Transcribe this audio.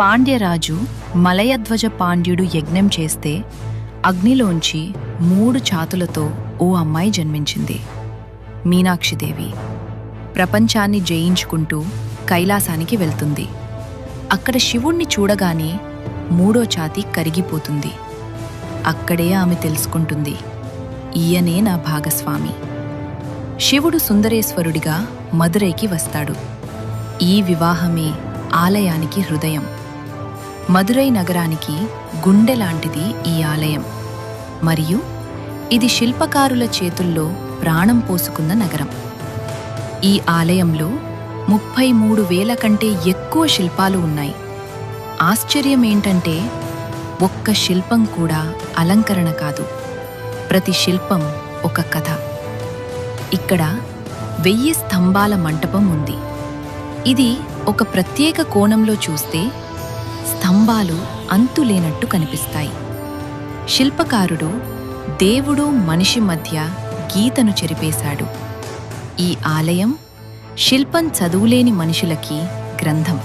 పాండ్యరాజు మలయధ్వజ పాండ్యుడు యజ్ఞం చేస్తే అగ్నిలోంచి మూడు చాతులతో ఓ అమ్మాయి జన్మించింది. మీనాక్షిదేవి ప్రపంచాన్ని జయించుకుంటూ కైలాసానికి వెళ్తుంది. అక్కడ శివుణ్ణి చూడగానే మూడో ఛాతి కరిగిపోతుంది. అక్కడే ఆమె తెలుసుకుంటుంది. ఈయనే నా భాగస్వామి. శివుడు సుందరేశ్వరుడిగా మదురైకి వస్తాడు. ఈ వివాహమే ఆలయానికి హృదయం. మదురై నగరానికి గుండె లాంటిది ఈ ఆలయం. మరియు ఇది శిల్పకారుల చేతుల్లో ప్రాణం పోసుకున్న నగరం. ఈ ఆలయంలో ముప్పై మూడు వేల కంటే ఎక్కువ శిల్పాలు ఉన్నాయి. ఆశ్చర్యం ఏంటంటే ఒక్క శిల్పం కూడా అలంకరణ కాదు. ప్రతి శిల్పం ఒక కథ. ఇక్కడ వెయ్యి స్తంభాల మంటపం ఉంది. ఇది ఒక ప్రత్యేక కోణంలో చూస్తే స్తంభాలు అంతులేనట్టు కనిపిస్తాయి. శిల్పకారుడు దేవుడు మనిషి మధ్య గీతను చెరిపేశాడు. ఈ ఆలయం శిల్పం చదువులేని మనుషులకి గ్రంథం.